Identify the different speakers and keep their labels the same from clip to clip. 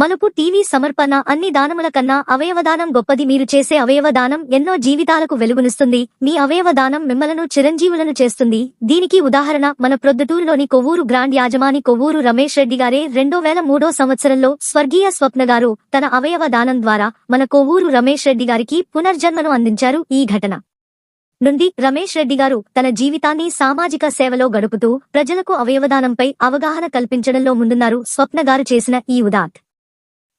Speaker 1: మలుపు టీవీ సమర్పణ అన్ని దానముల కన్నా అవయవదానం గొప్పది. మీరు చేసే అవయవదానం ఎన్నో జీవితాలకు వెలుగునిస్తుంది. మీ అవయవదానం మిమ్మలను చిరంజీవులను చేస్తుంది. దీనికి ఉదాహరణ మన ప్రొద్దుటూరులోని కొవ్వూరు గ్రాండ్ యాజమాని కొవ్వూరు రమేష్ రెడ్డి గారే రెండో వేల మూడో సంవత్సరంలో స్వర్గీయ స్వప్న గారు. తన అవయవదానం ద్వారా మన కొవ్వూరు రమేష్ రెడ్డి గారికి పునర్జన్మను అందించారు ఈ ఘటన. నుండి రమేష్ రెడ్డి గారు తన జీవితాన్ని సామాజిక సేవలో గడుపుతూ ప్రజలకు అవయవదానంపై అవగాహన కల్పించడంలో ముందున్నారు స్వప్న గారు చేసిన ఈ ఉదాత్.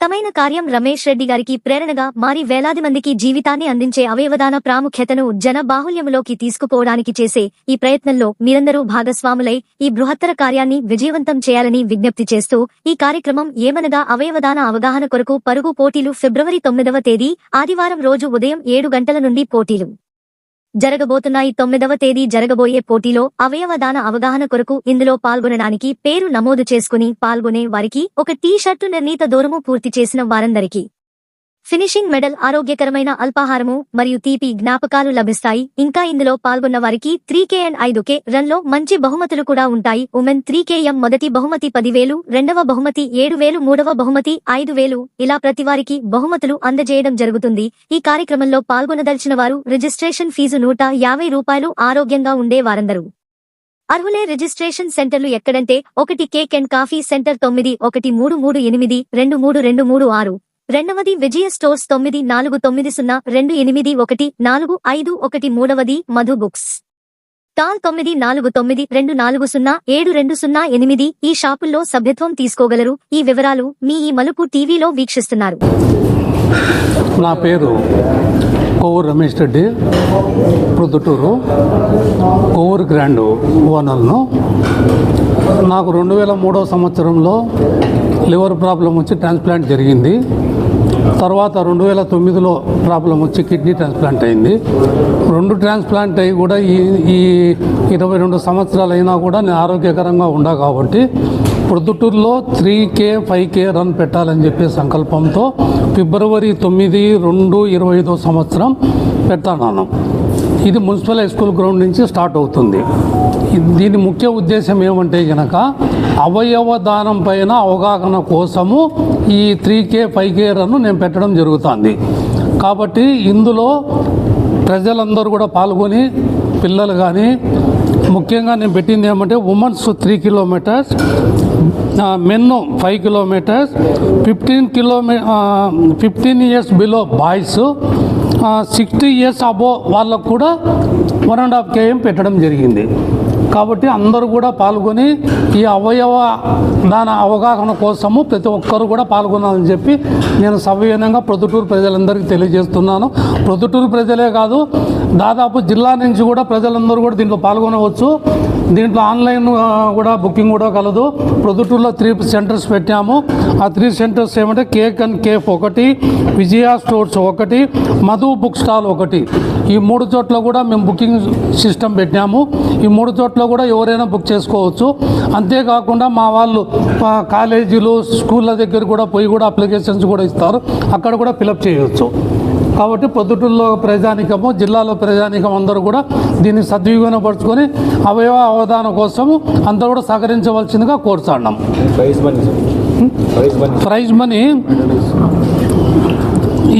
Speaker 1: తమైన కార్యం రమేష్ రెడ్డి గారికి ప్రేరణగా మారి వేలాది మందికి జీవితాన్ని అందించే అవయవదాన ప్రాముఖ్యతను జన బాహుల్యములోకి తీసుకుపోవడానికి చేసే ఈ ప్రయత్నంలో మీరందరూ భాగస్వాములై ఈ బృహత్తర కార్యాన్ని విజయవంతం చేయాలని విజ్ఞప్తి చేస్తూ ఈ కార్యక్రమం ఏమనగా అవయవదాన అవగాహన కొరకు పరుగు పోటీలు ఫిబ్రవరి తొమ్మిదవ తేదీ ఆదివారం రోజు ఉదయం ఏడు గంటల నుండి పోటీలు. జరగబోతున్నాయి. తొమ్మిదవ తేదీ జరగబోయే పోటీలో అవయవదాన అవగాహన కొరకు ఇందులో పాల్గొనడానికి పేరు నమోదు చేసుకుని పాల్గొనే వారికి ఒక టీ షర్టు నిర్ణీత దూరము పూర్తి చేసిన వారందరికీ ఫినిషింగ్ మెడల్ ఆరోగ్యకరమైన అల్పాహారము మరియు తీపి జ్ఞాపకాలు లభిస్తాయి. ఇంకా ఇందులో పాల్గొన్న వారికి త్రీ కే అండ్ ఐదు కే రన్లో మంచి బహుమతులు కూడా ఉంటాయి. ఉమెన్ త్రీ కేఎం మొదటి బహుమతి పదివేలు రెండవ బహుమతి ఏడు వేలు మూడవ బహుమతి ఐదు వేలు ఇలా ప్రతి వారికి బహుమతులు అందజేయడం జరుగుతుంది. ఈ కార్యక్రమంలో పాల్గొనదలిచిన వారు రిజిస్ట్రేషన్ ఫీజు నూట యాభై రూపాయలు ఆరోగ్యంగా ఉండే వారందరూ. అర్హులే రిజిస్ట్రేషన్ సెంటర్లు ఎక్కడంటే ఒకటి కేక్ అండ్ కాఫీ సెంటర్ తొమ్మిది ఒకటి మూడు మూడు ఎనిమిది రెండు మూడు రెండు మూడు ఆరు. రెండవది విజయ స్టోర్స్ తొమ్మిది నాలుగు తొమ్మిది సున్నా రెండు ఎనిమిది ఒకటి నాలుగు ఐదు ఒకటి మూడవది మధు బుక్స్. టాన్ తొమ్మిది నాలుగు తొమ్మిది రెండు నాలుగు సున్నా ఏడు రెండు సున్నా ఎనిమిది ఈ షాపుల్లో సభ్యత్వం తీసుకోగలరు. ఈ వివరాలు మీ ఈ మలుపు టీవీలో వీక్షిస్తున్నారు.
Speaker 2: నా పేరు కొవ్వూరు రమేష్ రెడ్డి. ప్రొద్దుటూరు కొవ్వూరు గ్రాండ్ ఓనర్ను. నాకు రెండు వేల మూడో సంవత్సరంలో లివర్ ప్రాబ్లం వచ్చి ట్రాన్స్ప్లాంట్ జరిగింది. తర్వాత రెండు వేల తొమ్మిదిలో ప్రాబ్లం వచ్చి కిడ్నీ ట్రాన్స్ప్లాంట్ అయింది. రెండు ట్రాన్స్ప్లాంట్ అయ్యి కూడా ఈ ఈ ఇరవై రెండు సంవత్సరాలు అయినా కూడా నేను ఆరోగ్యకరంగా ఉండా కాబట్టి ప్రొద్దుటూరులో three K five K run పెట్టాలని చెప్పే సంకల్పంతో ఫిబ్రవరి తొమ్మిది రెండు ఇరవై ఐదో సంవత్సరం పెడతాను. ఇది మున్సిపల్ హై స్కూల్ గ్రౌండ్ నుంచి స్టార్ట్ అవుతుంది. దీని ముఖ్య ఉద్దేశం ఏమంటే కనుక అవయవ దానం పైన అవగాహన కోసము ఈ three K five K run నేను పెట్టడం జరుగుతుంది. కాబట్టి ఇందులో ప్రజలందరూ కూడా పాల్గొని పిల్లలు కానీ ముఖ్యంగా నేను పెట్టింది ఏమంటే women's three kilometres men five kilometres fifteen కిలోమీ fifteen years below boys sixty years above వాళ్ళకు కూడా వన్ అండ్ హాఫ్ కేఎం పెట్టడం జరిగింది. కాబట్టి అందరూ కూడా పాల్గొని ఈ అవయవ దాని అవగాహన కోసము ప్రతి ఒక్కరు కూడా పాల్గొనాలని చెప్పి నేను సవినయంగా ప్రొద్దుటూరు ప్రజలందరికీ తెలియజేస్తున్నాను. ప్రొద్దుటూరు ప్రజలే కాదు దాదాపు జిల్లా నుంచి కూడా ప్రజలందరూ కూడా దీంట్లో పాల్గొనవచ్చు. దీంట్లో ఆన్లైన్ కూడా బుకింగ్ కూడా కలదు. ప్రొద్దుటూరులో త్రీ సెంటర్స్ పెట్టాము. ఆ త్రీ సెంటర్స్ ఏమంటే కేక్ అండ్ కేఫ్ ఒకటి విజయ స్టోర్స్ ఒకటి మధు బుక్ స్టాల్ ఒకటి. ఈ మూడు చోట్ల కూడా మేము బుకింగ్ సిస్టమ్ పెట్టాము. ఈ మూడు చోట్ల కూడా ఎవరైనా బుక్ చేసుకోవచ్చు. అంతేకాకుండా మా వాళ్ళు కాలేజీలు స్కూళ్ళ దగ్గర కూడా పోయి కూడా అప్లికేషన్స్ కూడా ఇస్తారు. అక్కడ కూడా ఫిలప్ చేయవచ్చు కాబట్టి పొద్దుటూరులో ప్రజానికము జిల్లాలో ప్రజానికం అందరూ కూడా దీన్ని సద్వినియోగపరుచుకొని అవయవ అవధానం కోసము అందరూ కూడా సహకరించవలసిందిగా కోరుతున్నాం.
Speaker 3: ప్రైజ్ మనీ ప్రైజ్ మనీ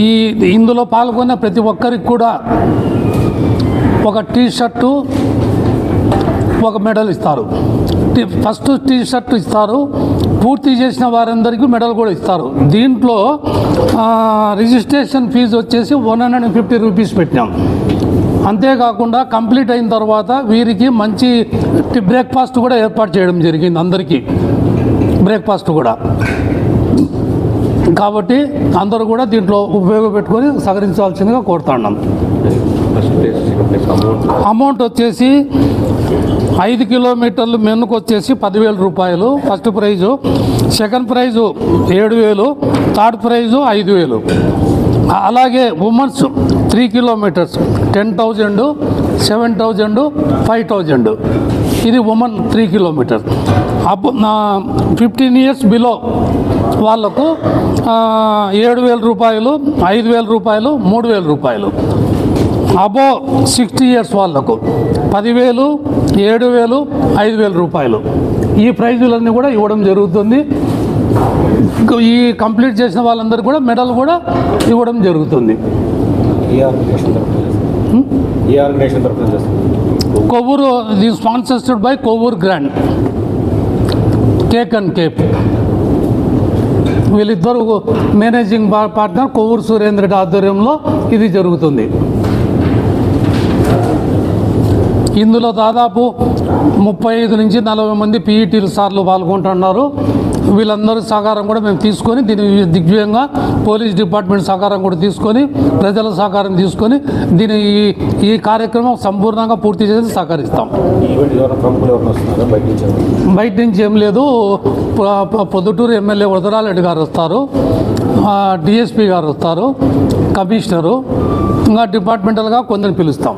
Speaker 2: ఈ ఇందులో పాల్గొన్న ప్రతి ఒక్కరికి కూడా ఒక టీ షర్టు ఒక మెడల్ ఇస్తారు. ఫస్ట్ టీ షర్ట్ ఇస్తారు. పూర్తి చేసిన వారందరికీ మెడల్ కూడా ఇస్తారు. దీంట్లో రిజిస్ట్రేషన్ ఫీజు వచ్చేసి one hundred and fifty rupees పెట్టినాం. అంతేకాకుండా కంప్లీట్ అయిన తర్వాత వీరికి మంచి బ్రేక్ఫాస్ట్ కూడా ఏర్పాటు చేయడం జరిగింది అందరికీ. బ్రేక్ఫాస్ట్ కూడా. కాబట్టి అందరూ కూడా దీంట్లో ఉపయోగపెట్టుకొని సహకరించాల్సిందిగా కోరుతున్నాం.
Speaker 3: అమౌంట్
Speaker 2: వచ్చేసి ఐదు కిలోమీటర్లు మెన్నుకు వచ్చేసి పదివేల రూపాయలు. First prize. సెకండ్ ప్రైజు ఏడు వేలు. థర్డ్ ప్రైజు ఐదు వేలు. అలాగే women's three kilometres. Ten thousand seven thousand five thousand. ఇది women three kilometres up fifteen years below వాళ్ళకు ఏడు వేల రూపాయలు ఐదు వేల రూపాయలు మూడు వేల రూపాయలు. అబో సిక్స్టీ ఇయర్స్ వాళ్ళకు. పదివేలు ఏడు వేలు ఐదు వేల రూపాయలు. ఈ ప్రైజులన్నీ కూడా ఇవ్వడం జరుగుతుంది. ఈ కంప్లీట్ చేసిన వాళ్ళందరూ కూడా మెడల్ కూడా ఇవ్వడం జరుగుతుంది.
Speaker 3: ఆర్గనైజేషన్ తరఫున చేస్తారు
Speaker 2: కొవ్వూరు ఇది sponsored by Kovvur grand. Cake and cafe వీళ్ళిద్దరు మేనేజింగ్ పార్ట్నర్ కొవ్వూరు సురేంద్ర రెడ్డి ఆధ్వర్యంలో ఇది జరుగుతుంది. ఇందులో దాదాపు ముప్పై ఐదు నుంచి నలభై మంది పీఈటీలు సార్లు పాల్గొంటున్నారు. వీళ్ళందరి సహకారం కూడా మేము తీసుకొని దీని దిగ్విజయంగా పోలీస్ డిపార్ట్మెంట్ సహకారం కూడా తీసుకొని ప్రజల సహకారం తీసుకొని దీని ఈ ఈ కార్యక్రమం సంపూర్ణంగా పూర్తి చేసి సహకరిస్తాం.
Speaker 3: బయట నుంచి
Speaker 2: ఏం లేదు. పొద్దుటూరు ఎమ్మెల్యే వరదరారెడ్డి గారు వస్తారు. డిఎస్పి గారు వస్తారు. కమిషనరు. ఇంకా డిపార్ట్మెంటల్గా కొందరిని పిలుస్తాం.